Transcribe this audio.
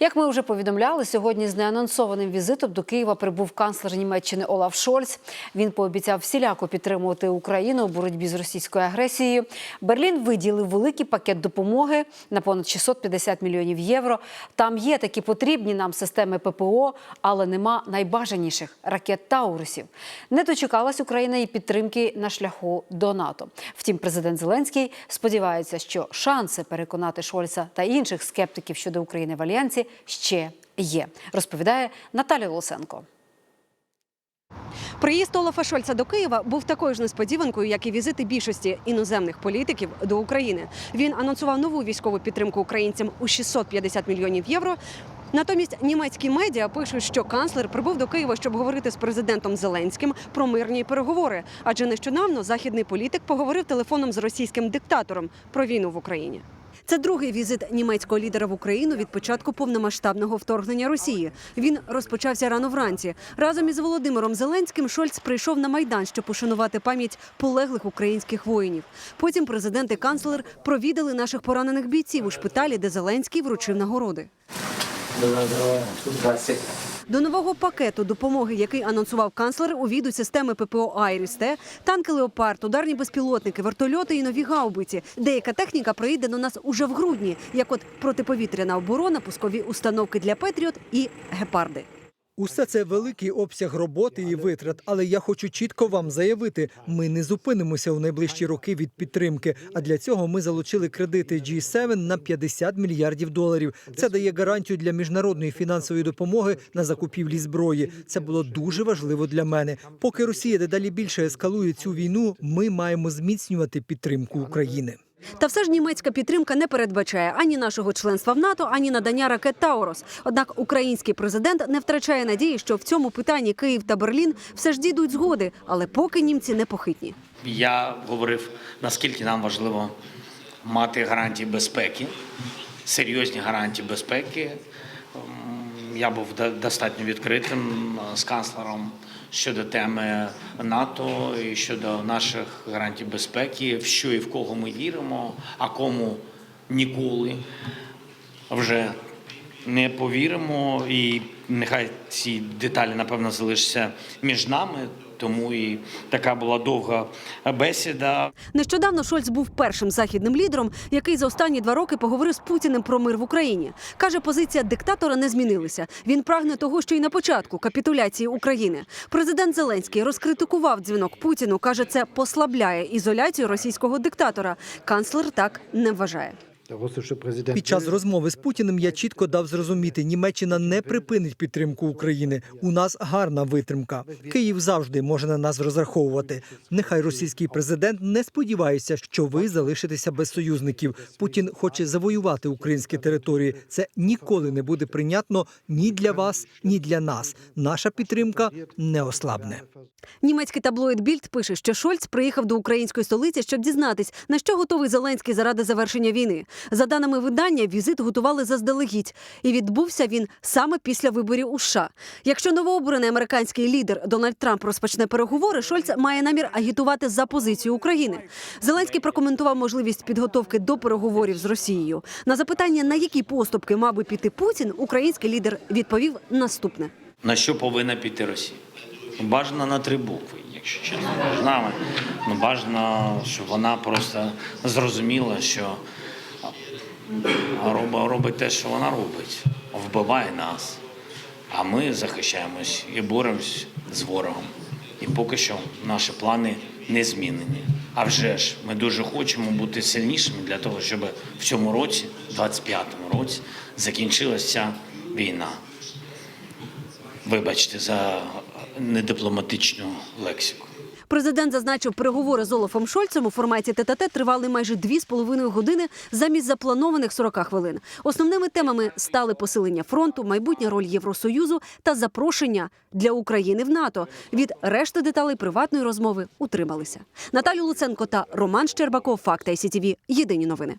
Як ми вже повідомляли, сьогодні з неанонсованим візитом до Києва прибув канцлер Німеччини Олаф Шольц. Він пообіцяв всіляко підтримувати Україну у боротьбі з російською агресією. Берлін виділив великий пакет допомоги на понад 650 мільйонів євро. Там є такі потрібні нам системи ППО, але нема найбажаніших ракет Таурусів. Не дочекалась Україна і підтримки на шляху до НАТО. Втім, президент Зеленський сподівається, що шанси переконати Шольца та інших скептиків щодо України в альянсі ще є. Розповідає Наталя Лосенко. Приїзд Олафа Шольца до Києва був такою ж несподіванкою, як і візити більшості іноземних політиків до України. Він анонсував нову військову підтримку українцям у 650 мільйонів євро. Натомість німецькі медіа пишуть, що канцлер прибув до Києва, щоб говорити з президентом Зеленським про мирні переговори. Адже нещодавно західний політик поговорив телефоном з російським диктатором про війну в Україні. Це другий візит німецького лідера в Україну від початку повномасштабного вторгнення Росії. Він розпочався рано вранці. Разом із Володимиром Зеленським Шольц прийшов на майдан, щоб ушанувати пам'ять полеглих українських воїнів. Потім президент і канцлер провідали наших поранених бійців у шпиталі, де Зеленський вручив нагороди. До нового пакету допомоги, який анонсував канцлер, увійдуть системи ППО «Айріс-Т», танки «Леопард», ударні безпілотники, вертольоти і нові гаубиці. Деяка техніка приїде до нас уже в грудні, як от протиповітряна оборона, пускові установки для «Петріот» і «Гепарди». Усе це великий обсяг роботи і витрат, але я хочу чітко вам заявити: ми не зупинимося у найближчі роки від підтримки. А для цього ми залучили кредити G7 на 50 мільярдів доларів. Це дає гарантію для міжнародної фінансової допомоги на закупівлі зброї. Це було дуже важливо для мене. Поки Росія дедалі більше ескалує цю війну, ми маємо зміцнювати підтримку України. Та все ж німецька підтримка не передбачає ані нашого членства в НАТО, ані надання ракет Таурос. Однак український президент не втрачає надії, що в цьому питанні Київ та Берлін все ж дійдуть згоди, але поки німці непохитні. Я говорив, наскільки нам важливо мати гарантії безпеки, серйозні гарантії безпеки. Ем, Я був достатньо відкритим е, з канцлером щодо теми НАТО і щодо наших гарантій безпеки, в що і в кого ми віримо, а кому ніколи вже не повіримо. І нехай ці деталі, напевно, залишаться між нами. Тому і така була довга бесіда. Нещодавно Шольц був першим західним лідером, який за останні два роки поговорив з Путіним про мир в Україні. Каже, позиція диктатора не змінилася. Він прагне того, що й на початку капітуляції України. Президент Зеленський розкритикував дзвінок Путіну. каже, це послабляє ізоляцію російського диктатора. Канцлер так не вважає. Під час розмови з Путіним я чітко дав зрозуміти, Німеччина не припинить підтримку України. У нас гарна витримка. Київ завжди може на нас розраховувати. Нехай російський президент не сподівається, що ви залишитеся без союзників. Путін хоче завоювати українські території. Це ніколи не буде прийнятно ні для вас, ні для нас. Наша підтримка не ослабне. Німецький таблоїд Більд пише, що Шольц приїхав до української столиці, щоб дізнатись, на що готовий Зеленський заради завершення війни. За даними видання, візит готували заздалегідь, і відбувся він саме після виборів у США. Якщо новообраний американський лідер Дональд Трамп розпочне переговори, Шольц має намір агітувати за позицію України. Зеленський прокоментував можливість підготовки до переговорів з Росією. На запитання, на які поступки мав би піти Путін, український лідер відповів наступне. На що повинна піти Росія? Бажано на три букви, якщо чесно. Ну, бажано, щоб вона просто зрозуміла, що робить, робить те, що вона робить, вбиває нас. А ми захищаємось і боремось з ворогом. І поки що наші плани не змінені. А вже ж ми дуже хочемо бути сильнішими для того, щоб в цьому році, 25-му році, закінчилася війна. Вибачте за недипломатичну лексику. Президент зазначив, переговори з Олафом Шольцем у форматі ТТТ тривали майже дві з половиною години замість запланованих 40 хвилин. Основними темами стали посилення фронту, майбутня роль Євросоюзу та запрошення для України в НАТО. Від решти деталей приватної розмови утрималися. Наталю Луценко та Роман Щербаков. Факт ICTV. Єдині новини.